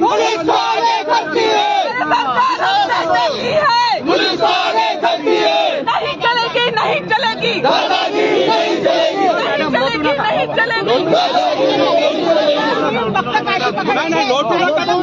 Police को आगे करती है पुलिस को आगे करती है नहीं चलेगी नहीं चलेगी दादागिरी नहीं चलेगी नहीं चलेगी नहीं नहीं नोटू रखा तुम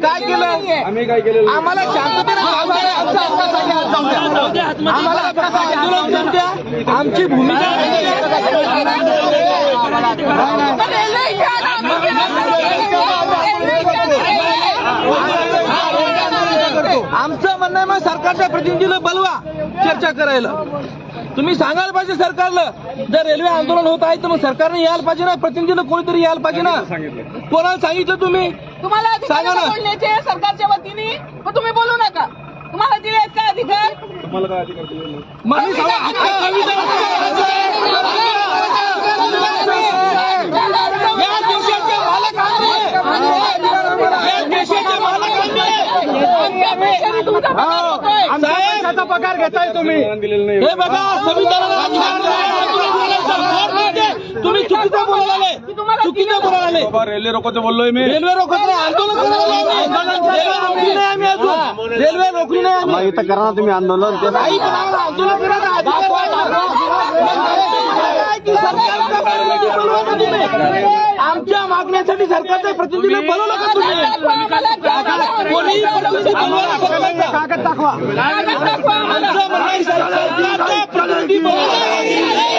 काय केलं आम्ही काय केलेलं आम्हाला शांततेने काम करायला आमच्या हक्कासाठी हात जाऊ द्या आम्हाला हक्कासाठी आंदोलन करू द्या आमची भूमिका. आमचं म्हणणं आहे मग सरकारच्या प्रतिनिधीला बोलवा चर्चा करायला तुम्ही सांगायला पाहिजे सरकारला जर रेल्वे आंदोलन होत आहे तर मग सरकारने यायला पाहिजे ना प्रतिनिधीला कोणीतरी यायला पाहिजे ना कोणाला सांगितलं तुम्ही तुम्हाला अधिकार सांगा ना. बोलण्याचे सरकारच्या वतीने? मग तुम्ही बोलू नका. तुम्हाला दिले आहेत का अधिकार? तुम्हाला काय अधिकार दिलेला नाही? मग मी सांगा, हक्क संविधानाचा या देशाचे मालक आम्ही. या देशाचे मालक आम्ही. आमच्या पैशाचा पगार घेताय तुम्ही? संविधान दिलेलं नाही. हे बघा संविधानाला नाही, अधिकार नाही. तुम्ही चुकीचं बोलायला चुकीचं बोलायला बाबा रेल्वे रोकोचं बोललोय मी रेल्वे रोखत नाही आंदोलन करायला रेल्वे रोखली नाही आम्ही अजून रेल्वे रोखली नाही आम्ही इथं करा ना तुम्ही आंदोलन ते काही पण आम्हाला आंदोलन करायचा अधिकार आहे. की सरकारचा प्रतिनिधी बोलवा ना तुम्ही. आमच्या मागण्यासाठी सरकारचे प्रतिनिधी बोलवलं का तुम्ही कोणीही प्रतिनिधी बोलवा ना सरकारचा. कागद दाखवा आमचं म्हणणं आहे सरकारचा प्रतिनिधी बोलवा.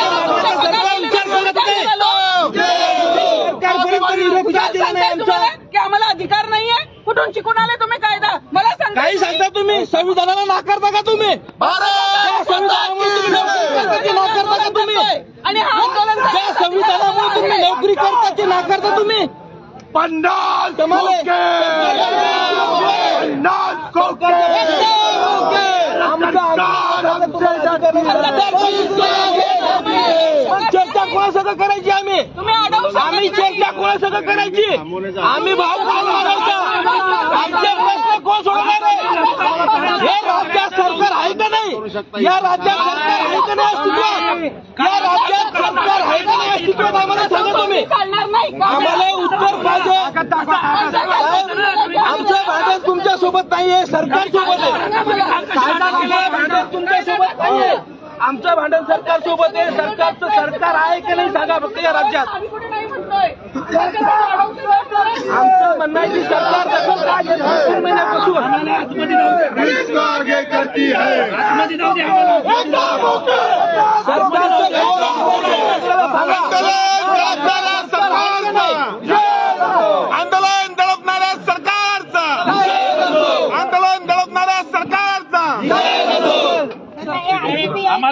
कुठून शिकून आले तुम्ही कायदा? मला सांगा काही सांगता तुम्ही? संविधानाला नाकारता का तुम्ही. ज्या संविधानामुळे तुम्ही नोकरी करता ते नाकारता का तुम्ही. आणि हा आंदोलन संविधानामुळे तुम्ही नोकरी करता ते नाकारता तुम्ही. पंडाल तुम्हाला- पंडाल कोके आमचं आंदोलन झालं, तुम्हाला पण चर्चा कोणासंग करायची आम्ही? आम्ही. चर्चा कोणासंग करायची आम्ही? भाव कोण मागायचा आमचे प्रश्न कोण सोडवणार आहे हे राज्यात सरकार आहे का नाही? या राज्यात सरकार आहे का नाही अस्तित्वात? या राज्यात सरकार आहे का नाही अस्तित्वात? आम्हाला सांगा तुम्ही? आम्हाला उत्तर पाहिजे. आमचं भांडण तुमच्यासोबत नाहीये सरकार सोबत आहे. तुमच्यासोबत नाहीये आमचं भांडण सरकार सोबत आहे. सरकार आहे की नाही सांगा फक्त या राज्यात. आमचं म्हणणं की सरकार दखल काय घेत नाही सरकार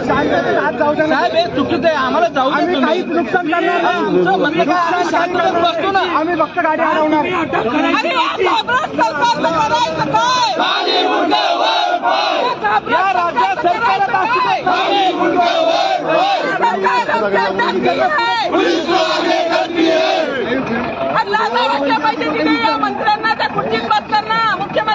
साहेब हे चुकीचं आहे आम्हाला जाऊ दे तुम्ही. काहीच नुकसान करणार नाही. आमचं म्हणणं काय आम्ही शांततेत बसतो ना. आम्ही फक्त गाडी अडवणार आणि या घाबरत सरकारचं करायचं काय या राज्यात सरकारच असू दे पाहिजे की नाही. या मंत्र्यांना त्या खुर्चीत बसताना मुख्यमंत्र्यांना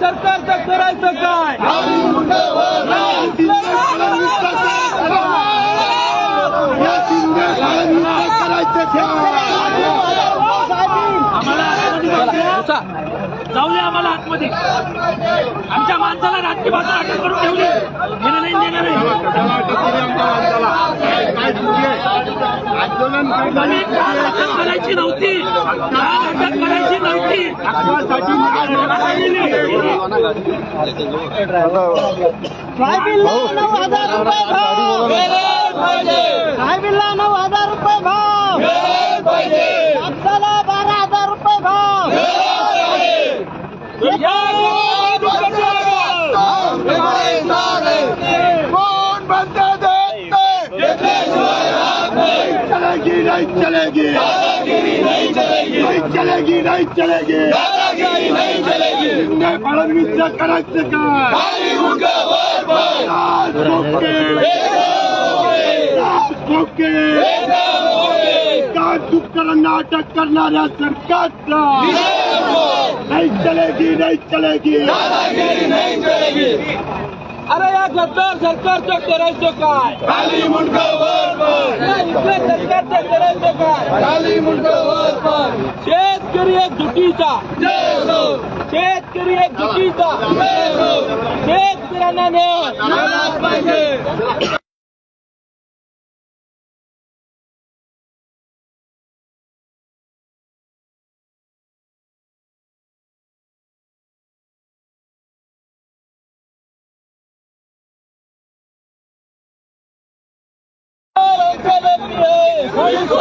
सरकारचं करायचं काय? करायचं जाऊ दे आम्हाला आतमध्ये. आमच्या माणसाला राजकीय भाषा अटक करून ठेवली. घेणं नाही देणं नाही. अटक करायची नव्हती. अटक करायची नव्हती. नऊ हजार रुपये भाव. नऊ हजार रुपये भाव. चलेगी। दादागिरी नहीं चलेगी। नहीं चलेगी नहीं चलेगी। दादागिरी नहीं चलेगी। ने फडणवीस से कडक से बार बार ठोके राज ठोके का करना अटक करणाऱ्या सरकारचा नहीं चलेगी नहीं चलेगी। नहीं चलेगी। सरकार सरकारचं करायचं काय खाली मुंडकं वर पण या इथल्या सरकारचं करायचं काय खाली मुंडकं वर शेतकरी एक दुखीचा शेतकरी एक दुखीचा शेतकऱ्यांना न्याय पाहिजे 快快快，